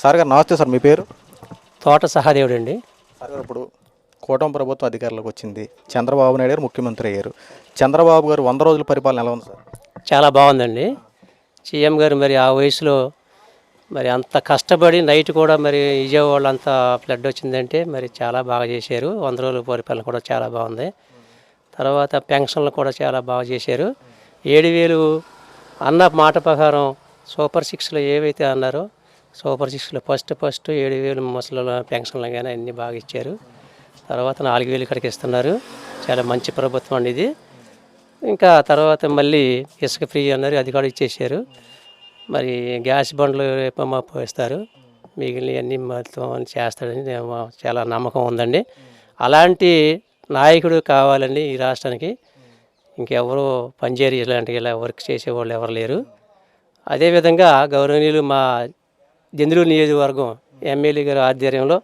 Sir గారు నమస్తే sir మీ పేరు? తోట సహాదేవుడు అండి సార్ గారు ఇప్పుడు కూటమి ప్రభుత్వం అధికారంలోకి వచ్చింది. చంద్రబాబు నాయుడు గారు ముఖ్యమంత్రి అయ్యారు. చంద్రబాబు గారు వంద రోజుల పరిపాలన ఎలా ఉంది సార్? చాలా బాగుందండి. సీఎం గారు మరి ఆ వయసులో మరి అంత కష్టపడి నైట్ కూడా మరి విజయవాడలో అంత ఫ్లడ్ వచ్చిందంటే మరి చాలా బాగా చేశారు. వంద రోజుల పరిపాలన కూడా చాలా బాగుంది. తర్వాత పెన్షన్లు కూడా చాలా బాగా చేశారు. ఏడు వేలు అన్న మాట ప్రకారం సూపర్ సిక్స్లో ఏవైతే అన్నారో సూపర్ సిక్స్లో ఫస్ట్ ఫస్ట్ ఏడు వేలు ముసలి పెన్షన్లు కానీ అన్నీ బాగా ఇచ్చారు. తర్వాత నాలుగు వేలు ఇక్కడికి ఇస్తున్నారు. చాలా మంచి ప్రభుత్వం అండి ఇది. ఇంకా తర్వాత మళ్ళీ ఇసుక ఫ్రీ అన్నారు అది కూడా ఇచ్చేసారు. మరి గ్యాస్ బండ్లు రేపు మాపు ఇస్తారు మిగిలినవన్నీ మొత్తం చేస్తాడని నేను చాలా నమ్మకం ఉందండి. అలాంటి నాయకుడు కావాలండి ఈ రాష్ట్రానికి. ఇంకెవరు పనిచేయరు ఇలాంటి ఇలా వర్క్ చేసేవాళ్ళు ఎవరు లేరు. అదేవిధంగా గౌరవనీయులు మా జందులూరు నియోజకవర్గం ఎమ్మెల్యే గారి ఆధ్వర్యంలో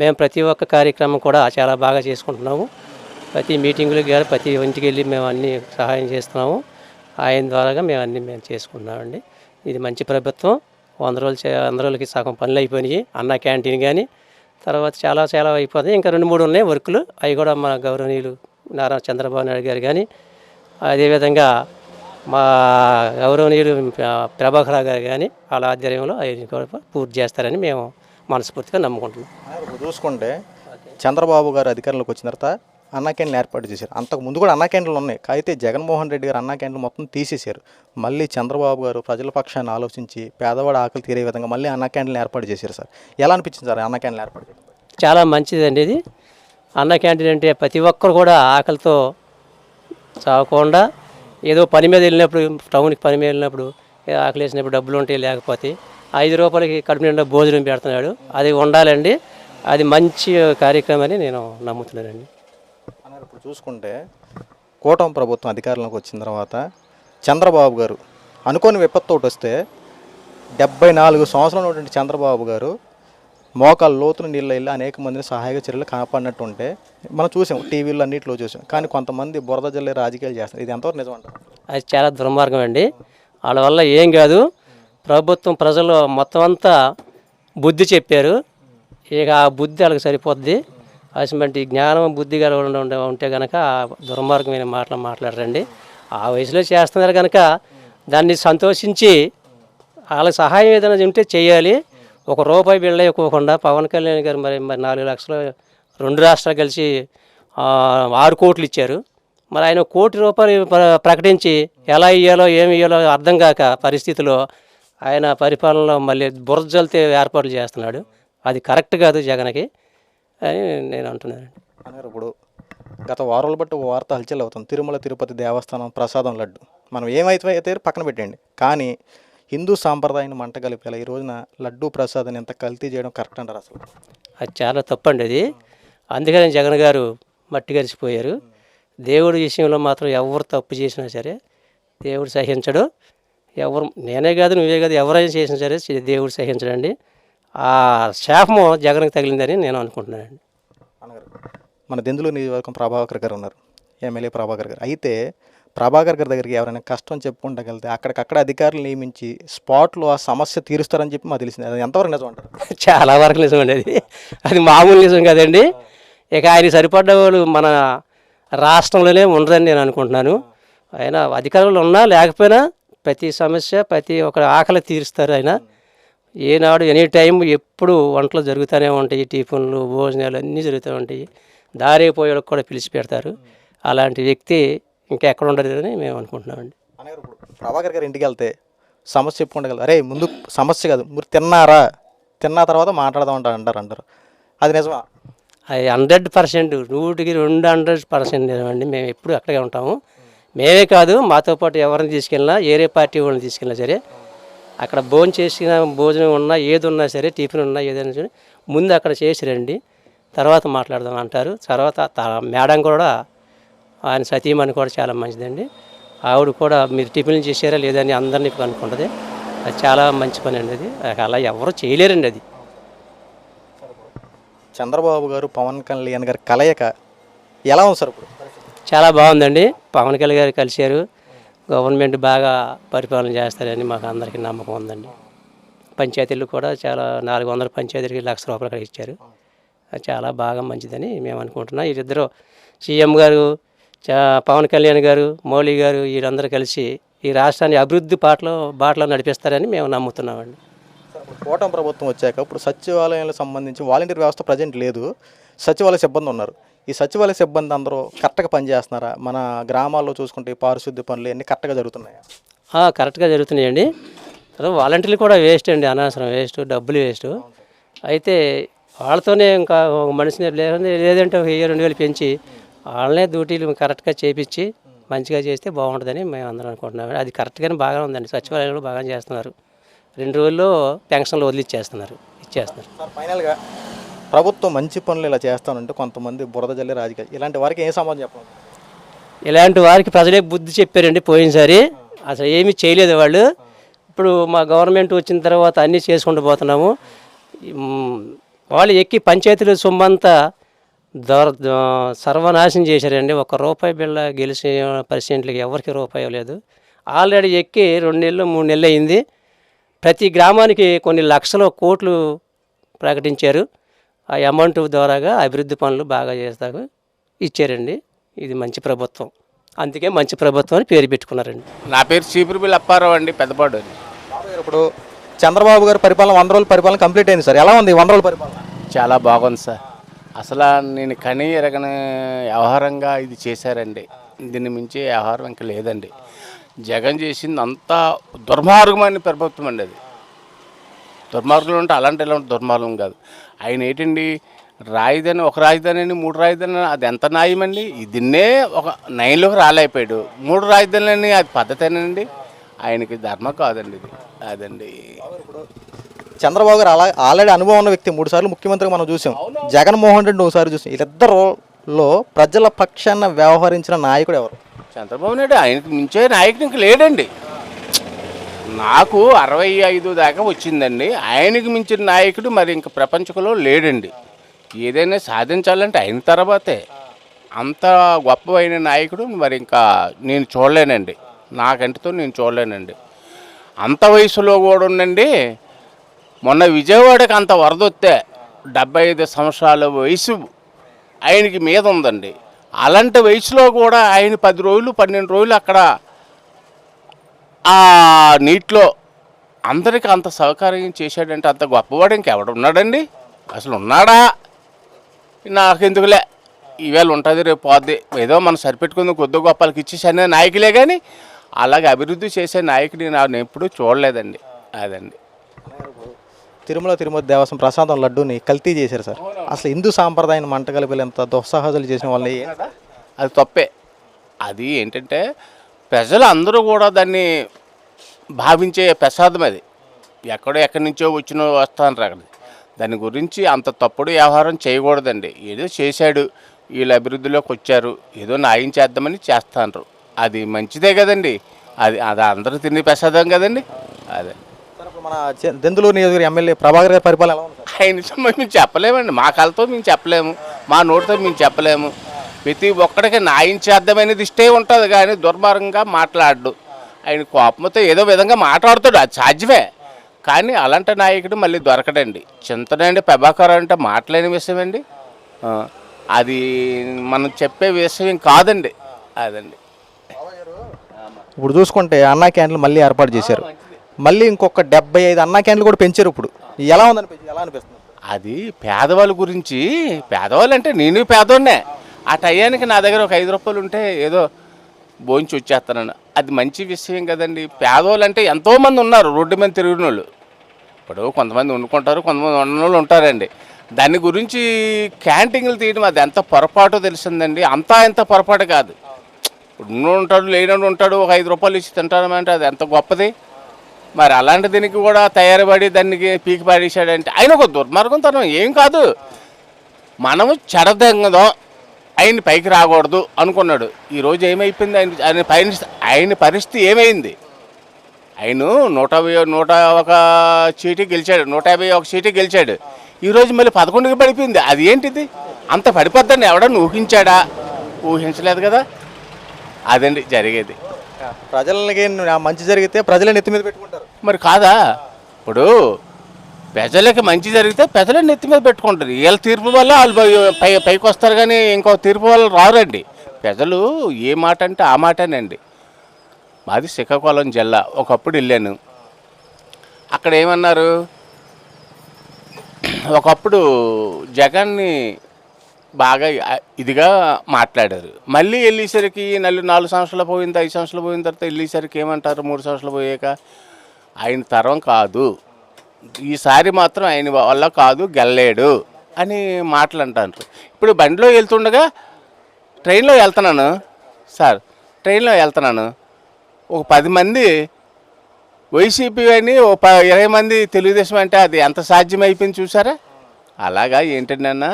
మేము ప్రతి ఒక్క కార్యక్రమం కూడా చాలా బాగా చేసుకుంటున్నాము. ప్రతి మీటింగులకు కానీ ప్రతి ఇంటికి వెళ్ళి మేము అన్ని సహాయం చేస్తున్నాము. ఆయన ద్వారాగా మేము అన్ని మేము చేసుకుంటున్నామండి. ఇది మంచి ప్రభుత్వం. వంద రోజులు చే వంద రోజులకి సగం పనులు అయిపోయినాయి. అన్న క్యాంటీన్ కానీ తర్వాత చాలా చాలా అయిపోతుంది ఇంకా రెండు మూడు ఉన్నాయి వర్కులు. అవి కూడా మన గౌరవనీయులు నారా చంద్రబాబు నాయుడు గారు కానీ అదేవిధంగా మా గౌరవనీయులు ప్రభాకర్ గారు కానీ వాళ్ళ ఆధ్వర్యంలో పూర్తి చేస్తారని మేము మనస్ఫూర్తిగా నమ్ముకుంటున్నాం. ఇప్పుడు చూసుకుంటే చంద్రబాబు గారు అధికారంలోకి వచ్చిన తర్వాత అన్నా క్యాంటీన్లు ఏర్పాటు చేశారు. అంతకు ముందు కూడా అన్నా క్యాంటీన్లు ఉన్నాయి. అయితే జగన్మోహన్ రెడ్డి గారు అన్నా క్యాంటీన్లు మొత్తం తీసేశారు. మళ్ళీ చంద్రబాబు గారు ప్రజల పక్షాన్ని ఆలోచించి పేదవాడు ఆకలి తీరే విధంగా మళ్ళీ అన్నా క్యాంటీన్లు ఏర్పాటు చేశారు సార్. ఎలా అనిపించింది సార్ అన్నా క్యాంటీన్లు ఏర్పాటు చాలా మంచిదండి ఇది. అన్న క్యాంటీన్ అంటే ప్రతి ఒక్కరు కూడా ఆకలితో చావకుండా ఏదో పని మీద వెళ్ళినప్పుడు టౌన్కి పని మీద వెళ్ళినప్పుడు ఆకలి వేసినప్పుడు డబ్బులు ఉంటాయి లేకపోతే ఐదు రూపాయలకి కడుపు నిండా భోజనం పెడుతున్నాడు. అది ఉండాలండి. అది మంచి కార్యక్రమం అని నేను నమ్ముతున్నానండి. ఇప్పుడు చూసుకుంటే కూటమి ప్రభుత్వం అధికారంలోకి వచ్చిన తర్వాత చంద్రబాబు గారు అనుకోని విపత్తు వస్తే డెబ్బై నాలుగు సంవత్సరాలు ఉన్నటువంటి చంద్రబాబు గారు మోకాలు లోతున నీళ్ళు వెళ్ళి అనేక మందిని సహాయక చర్యలు కాపాడినట్టు ఉంటే మనం చూసాం టీవీలో అన్నింటిలో చూసాం. కానీ కొంతమంది బురద జల్లే రాజకీయాలు చేస్తారు ఇది ఎంతవరకు నిజం అంటారు? అది చాలా దుర్మార్గం అండి. వాళ్ళ వల్ల ఏం కాదు. ప్రభుత్వం ప్రజలు మొత్తం అంతా బుద్ధి చెప్పారు. ఇక ఆ బుద్ధి వాళ్ళకి సరిపోద్ది. అటువంటి జ్ఞానం బుద్ధి గల ఉండ- ఉంటే కనుక దుర్మార్గమైన మాటలు మాట్లాడరండి. ఆ వయసులో చేస్తున్నారు కనుక దాన్ని సంతోషించి వాళ్ళకి సహాయం ఏదైనా ఉంటే చేయాలి. ఒక రూపాయి బిళ్ళ ఇవ్వకుండా పవన్ కళ్యాణ్ గారు మరి మరి నాలుగు లక్షలు రెండు రాష్ట్రాలు కలిసి ఆరు కోట్లు ఇచ్చారు. మరి ఆయన కోటి రూపాయలు ప్రకటించి ఎలా ఇయ్యాలో ఏమి ఇయ్యాలో అర్థం కాక పరిస్థితిలో ఆయన పరిపాలనలో మళ్ళీ బురజలతో ఏర్పాట్లు చేస్తున్నాడు. అది కరెక్ట్ కాదు జగన్కి అని నేను అంటున్నాను. ఇప్పుడు గత వారాలు బట్టి ఒక వార్త హల్చల్ అవుతుంది. తిరుమల తిరుపతి దేవస్థానం ప్రసాదం లడ్డు. మనం ఏమైతే అయితే పక్కన పెట్టండి. కానీ హిందూ సాంప్రదాయాన్ని మంట కలిపేలా ఈ రోజున లడ్డు ప్రసాదాన్ని ఎంత కల్తీ చేయడం కరెక్ట్ అంటారు అసలు? అది చాలా తప్పండి అది. అందుకని జగన్ గారు మట్టి కలిసిపోయారు. దేవుడి విషయంలో మాత్రం ఎవరు తప్పు చేసినా సరే దేవుడు సహించడు. ఎవరు నేనే కాదు నువ్వే కాదు ఎవరైనా చేసినా సరే దేవుడు సహించడండి. ఆ శాపము జగన్కి తగిలిందని నేను అనుకుంటున్నానండి. మన దెందులు నియోజకవర్గం ప్రభాకర్ గారు ఉన్నారు. ఎమ్మెల్యే ప్రభాకర్ గారు. అయితే ప్రభాకర్ గారి దగ్గరికి ఎవరైనా కష్టం చెప్పుకుంటగలితే అక్కడికక్కడ అధికారులు నియమించి స్పాట్లో ఆ సమస్య తీరుస్తారని చెప్పి మాకు తెలిసింది. అది ఎంతవరకు నిజం అంటారు? చాలా వరకు నిజం అండి అది. అది మామూలు నిజం కదండి. ఇక ఆయన సరిపడ్డ వాళ్ళు మన రాష్ట్రంలోనే ఉండదని నేను అనుకుంటున్నాను. ఆయన అధికారులు ఉన్నా లేకపోయినా ప్రతి సమస్య ప్రతి ఒక్క ఆకలి తీరుస్తారు ఆయన. ఏనాడు ఎనీ టైం ఎప్పుడు వంటలు జరుగుతూనే ఉంటాయి. టిఫిన్లు భోజనాలు అన్నీ జరుగుతూ ఉంటాయి. దారి కూడా పిలిచి పెడతారు. అలాంటి వ్యక్తి ఇంకా ఎక్కడ ఉండదు అని మేము అనుకుంటున్నామండి. ఇప్పుడు ప్రభాకర్ గారి ఇంటికి వెళ్తే సమస్య చెప్పుకుంటకెళ్తే అరే ముందు సమస్య కాదు మీరు తిన్నారా? తిన్న తర్వాత మాట్లాడదాం అంటారు అంటారు అంటారు. అది నిజమా? అది హండ్రెడ్ పర్సెంట్ నూటికి రెండు హండ్రెడ్ పర్సెంట్ నిజమండి. మేము ఎప్పుడు అక్కడే ఉంటాము. మేమే కాదు మాతో పాటు ఎవరిని తీసుకెళ్ళినా ఏరే పార్టీ వాళ్ళని తీసుకెళ్ళినా సరే అక్కడ భోజనం చేసిన భోజనం ఉన్నా ఏది ఉన్నా సరే టిఫిన్ ఉన్నా ఏదైనా సరే ముందు అక్కడ చేసి రండి తర్వాత మాట్లాడదాం అంటారు. తర్వాత మేడం కూడా ఆయన సతీమణి కూడా చాలా మంచిదండి. ఆవిడ కూడా మీరు టిఫిన్ చేశారా లేదని అందరినీ కనుక్కుంటుంది అది చాలా మంచి పని అండి అది. అలా ఎవరు చేయలేరండి అది. చంద్రబాబు గారు పవన్ కళ్యాణ్ గారి కలయిక ఎలా ఉంది సార్ ఇప్పుడు? చాలా బాగుందండి. పవన్ కళ్యాణ్ గారు కలిశారు. గవర్నమెంట్ బాగా పరిపాలన చేస్తారని మాకు అందరికీ నమ్మకం ఉందండి. పంచాయతీలు కూడా చాలా నాలుగు వందల పంచాయతీలకి లక్ష రూపాయలు ఇచ్చారు. అది చాలా బాగా మంచిదని మేము అనుకుంటున్నాం. వీరిద్దరూ సీఎం గారు పవన్ కళ్యాణ్ గారు మోడీ గారు వీరందరూ కలిసి ఈ రాష్ట్రాన్ని అభివృద్ధి బాటలో బాటలో నడిపిస్తారని మేము నమ్ముతున్నామండి. కూటమి ప్రభుత్వం వచ్చాక ఇప్పుడు సచివాలయాలకు సంబంధించి వాలంటీర్ వ్యవస్థ ప్రజెంట్ లేదు. సచివాలయ సిబ్బంది ఉన్నారు. ఈ సచివాలయ సిబ్బంది అందరూ కరెక్ట్గా పనిచేస్తున్నారా? మన గ్రామాల్లో చూసుకుంటే పారిశుద్ధ్య పనులు అన్నీ కరెక్ట్గా జరుగుతున్నాయా? కరెక్ట్గా జరుగుతున్నాయండి. వాలంటీర్లు కూడా వేస్ట్ అండి అనవసరం వేస్ట్ డబ్బులు వేస్ట్. అయితే వాళ్ళతోనే ఇంకా ఒక మనిషిని లేదంటే వెయ్యి రెండు వేలు పెంచి వాళ్ళనే డ్యూటీలు కరెక్ట్గా చేపించి మంచిగా చేస్తే బాగుంటుందని మేము అందరం అనుకుంటున్నాం. అది కరెక్ట్గానే బాగా ఉందండి. సచివాలయంలో బాగా చేస్తున్నారు. రెండు రోజుల్లో పెన్షన్లు వదిలిచ్చేస్తున్నారు. ఇచ్చేస్తున్నారు. ఫైనల్గా ప్రభుత్వం మంచి పనులు ఇలా చేస్తానంటే కొంతమంది బురద జల్లి రాజకీయ ఇలాంటి వారికి ఏం సమాధానం చెప్పండి ఇలాంటి వారికి ప్రజలే బుద్ధి చెప్పారండి పోయినసారి. అసలు ఏమీ చేయలేదు వాళ్ళు. ఇప్పుడు మా గవర్నమెంట్ వచ్చిన తర్వాత అన్నీ చేసుకుంటూ పోతున్నాము. వాళ్ళు ఎక్కి పంచాయతీల సొమ్మంతా దొర ద- సర్వనాశనం చేశారండి. ఒక రూపాయి బిళ్ళ గెలిచిన పర్సెంట్లకి ఎవరికి రూపాయి లేదు ఆల్రెడీ ఎక్కి రెండు నెలలు మూడు నెలలు అయింది. ప్రతి గ్రామానికి కొన్ని లక్షల కోట్లు ప్రకటించారు. ఆ అమౌంట్ ద్వారాగా అభివృద్ధి పనులు బాగా చేస్తారు. ఇచ్చారండి. ఇది మంచి ప్రభుత్వం. అందుకే మంచి ప్రభుత్వం అని పేరు పెట్టుకున్నారండి. నా పేరు చీపురుబిల్లి అప్పారావు అండి పెద్దపాడు ఇప్పుడు చంద్రబాబు గారి పరిపాలన వంద రోజుల పరిపాలన కంప్లీట్ అయింది సార్. ఎలా ఉంది వంద రోజుల పరిపాలన? చాలా బాగుంది సార్. అసలు నేను కనీ ఎరగని వ్యవహారంగా ఇది చేశారండి. దీన్ని మించి వ్యవహారం ఇంకా లేదండి. జగన్ చేసింది అంతా దుర్మార్గమైన ప్రభుత్వం అండి అది. దుర్మార్గం ఉంటే అలాంటి ఎలాంటి దుర్మార్గం కాదు. ఆయన ఏంటండి? రాజధాని ఒక రాజధాని అని మూడు రాజధాని అది ఎంత న్యాయమండి? దీన్నే ఒక నైన్లోకి రాలైపోయాడు మూడు రాజధానులని అది పద్ధతేనండి? ఆయనకి ధర్మం కాదండి ఇది. అదండి. చంద్రబాబు గారు అలా ఆల్రెడీ అనుభవం ఉన్న వ్యక్తి మూడు సార్లు ముఖ్యమంత్రిగా మనం చూసాం. జగన్మోహన్ రెడ్డి ఒకసారి చూసాం. వీళ్ళిద్దరిలో ప్రజల పక్షాన వ్యవహరించిన నాయకుడు ఎవరు? చంద్రబాబు నాయుడు ఆయనకి మించే నాయకుడు ఇంక లేడండి. నాకు అరవై ఐదు దాకా వచ్చిందండి. ఆయనకి మించిన నాయకుడు మరి ఇంక ప్రపంచంలో లేడండి. ఏదైనా సాధించాలంటే ఆయన తర్వాతే. అంత గొప్పమైన నాయకుడు మరి ఇంకా నేను చూడలేనండి. నాకంటితో నేను చూడలేనండి. అంత వయసులో కూడా ఉండండి. మొన్న విజయవాడకి అంత వరద వస్తే డెబ్బై ఐదు సంవత్సరాల వయసు ఆయనకి మీద ఉందండి. అలాంటి వయసులో కూడా ఆయన పది రోజులు పన్నెండు రోజులు అక్కడ ఆ నీటిలో అందరికి అంత సహకారం చేశాడంటే అంత గొప్పవాడు ఇంకెవడు ఉన్నాడండి? అసలు ఉన్నాడా? నాకెందుకులే. ఈవేళ ఉంటుంది రేపు పోద్ది. ఏదో మనం సరిపెట్టుకుంది కొద్ది గొప్పలకి ఇచ్చేసి నాయకులే కానీ అలాగే అభివృద్ధి చేసే నాయకుడిని నేను ఎప్పుడూ చూడలేదండి. అదండి. తిరుమల తిరుమల దేవస్థానం ప్రసాదం లడ్డూని కల్తీ చేశారు సార్. అసలు హిందూ సాంప్రదాయం మంట కలిపి ఎంత దుస్సాహసాలు చేసిన వాళ్ళని అది తప్పే. అది ఏంటంటే ప్రజలు అందరూ కూడా దాన్ని భావించే ప్రసాదం అది. ఎక్కడో ఎక్కడి నుంచో వచ్చిన వస్తాను అక్కడ దాని గురించి అంత తప్పుడు వ్యవహారం చేయకూడదండి. ఏదో చేశాడు వీళ్ళు అభివృద్ధిలోకి వచ్చారు ఏదో న్యాయం చేద్దామని చేస్తాను అది మంచిదే కదండి. అది అది అందరూ తినే ప్రసాదం కదండి. అదే. మన దెందులూరు నియోజకవర్గ ఎమ్మెల్యే ప్రభాకర్ గారి పరిపాలన ఎలా ఉంది సార్? ఆయన మేము చెప్పలేమండి. మా కళతో మేము చెప్పలేము. మా నోటితో మేము చెప్పలేము. ప్రతి ఒక్కడికి న్యాయం చేద్దామనేది ఇష్టే ఉంటుంది కానీ దుర్మార్గంగా మాట్లాడు ఆయన కోపంతో ఏదో విధంగా మాట్లాడుతాడు. అది సాధ్యమే. కానీ అలాంటి నాయకుడు మళ్ళీ దొరకడండి. చింతనండి ప్రభాకర్ అంటే మాట్లాడిన విషయం అండి. ఆ, అది మనం చెప్పే విషయం కాదండి. అదండి. ఇప్పుడు చూసుకుంటే అన్నా క్యాంటీన్లు మళ్ళీ ఏర్పాటు చేశారు. మళ్ళీ ఇంకొక డెబ్బై ఐదు అన్నా క్యాన్లు కూడా పెంచారు ఇప్పుడు. ఎలా ఉందని ఎలా అనిపిస్తుంది? అది పేదవాళ్ళ గురించి పేదవాళ్ళు అంటే నేను పేదోన్నే ఆ టయానికి నా దగ్గర ఒక ఐదు రూపాయలు ఉంటే ఏదో భోంచి వచ్చేస్తానని. అది మంచి విషయం కదండి. పేదవాళ్ళు అంటే ఎంతోమంది ఉన్నారు రోడ్డు మీద తిరిగిన వాళ్ళు ఇప్పుడు కొంతమంది వండుకుంటారు కొంతమంది వండిన వాళ్ళు ఉంటారండి. దాని గురించి క్యాంటీన్లు తీయడం అది ఎంత పొరపాటో తెలిసిందండి. అంతా ఎంత పొరపాటు కాదు. ఇప్పుడు ఉంటాడు లేనోడు ఉంటాడు ఒక ఐదు రూపాయలు ఇచ్చి తింటాడమంటే అది ఎంత గొప్పది? మరి అలాంటి దీనికి కూడా తయారుపడి దానికి పీకి పాడేశాడంటే ఆయన ఒక దుర్మార్గం తనం ఏం కాదు. మనము చెడదంగదాం ఆయన పైకి రాకూడదు అనుకున్నాడు. ఈరోజు ఏమైపోయింది? ఆయన ఆయన పైన ఆయన పరిస్థితి ఏమైంది? ఆయన నూట యాభై- నూట ఒక చీటీ గెలిచాడు. నూట యాభై ఒక చీటీ గెలిచాడు. ఈరోజు మళ్ళీ పదకొండుకి పడిపోయింది. అది ఏంటిది? అంత పడిపోద్దని ఎవడన్నా ఊహించాడా? ఊహించలేదు కదా. అదండి జరిగేది. ప్రజలకి మంచి జరిగితే ప్రజలను నెత్తి మీద పెట్టుకుంటారు. మరి కాదా? ఇప్పుడు ప్రజలకి మంచి జరిగితే ప్రజలే నెత్తి మీద పెట్టుకుంటారు. వీళ్ళ తీర్పు వల్ల వాళ్ళు పై- పైకి వస్తారు కానీ ఇంకో తీర్పు వల్ల రారండి. ప్రజలు ఏ మాట అంటే ఆ మాటనండి. మాది శ్రీకాకుళం జిల్లా. ఒకప్పుడు వెళ్ళాను. అక్కడ ఏమన్నారు? ఒకప్పుడు జగన్ని బాగా ఇదిగా మాట్లాడారు. మళ్ళీ వెళ్ళేసరికి నలుగు నాలుగు సంవత్సరాలు పోయింది ఐదు సంవత్సరాలు పోయిన తర్వాత వెళ్ళేసరికి ఏమంటారు? మూడు సంవత్సరాలు పోయాక ఆయన తరం కాదు. ఈసారి మాత్రం ఆయన వల్ల కాదు గెల్లేడు అని మాటలు అంటారు ఇప్పుడు బండిలో వెళ్తుండగా ట్రైన్లో వెళ్తున్నాను. సార్ ట్రైన్లో వెళ్తున్నాను. ఒక పది మంది వైసీపీ అని ఓ ప ఇరవై మంది తెలుగుదేశం అంటే అది ఎంత సాధ్యం అయిపోయింది చూసారా? అలాగా ఏంటండి అన్నా?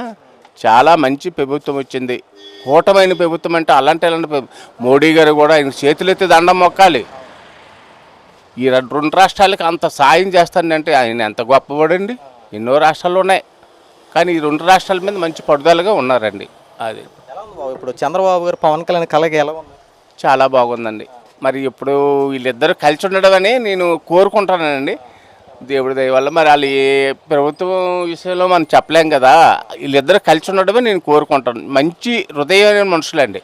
చాలా మంచి ప్రభుత్వం వచ్చింది. కూటమైన ప్రభుత్వం అంటే అలాంటి అలాంటి మోడీ గారు కూడా ఆయన చేతులెత్తి దండం మొక్కాలి. ఈ రెండు రెండు రాష్ట్రాలకి అంత సాయం చేస్తానంటే ఆయన ఎంత గొప్పవాడండి? ఎన్నో రాష్ట్రాలు ఉన్నాయి. కానీ ఈ రెండు రాష్ట్రాల మీద మంచి పట్టుదలగా ఉన్నారండి. అది. ఇప్పుడు చంద్రబాబు గారు పవన్ కళ్యాణ్ కలగ ఎలా ఉంది? చాలా బాగుందండి. మరి ఇప్పుడు వీళ్ళిద్దరూ కలిసి ఉండడం అని నేను కోరుకుంటానండి దేవుడి దయ వల్ల మరి వాళ్ళు ఏ ప్రభుత్వం విషయంలో మనం చెప్పలేం కదా. వీళ్ళిద్దరూ కలిసి ఉండడమే నేను కోరుకుంటాను. మంచి హృదయమైన మనుషులండి.